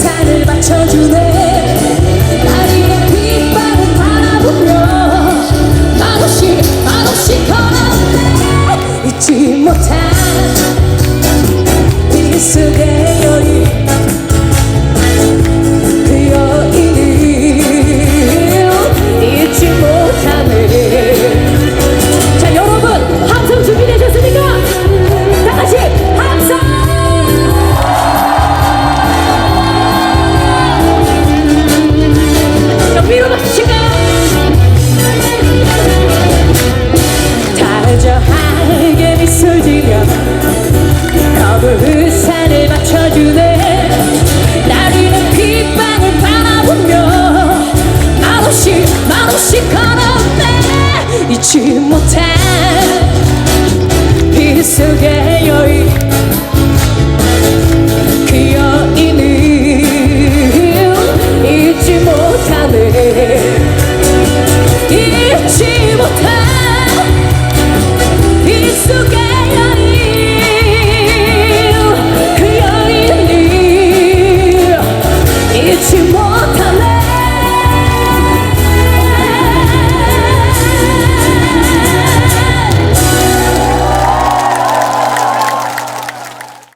세상을 받쳐주네. 나리의 빗발을 바라보며 한없이 한없이 걸어오네. 잊지 못한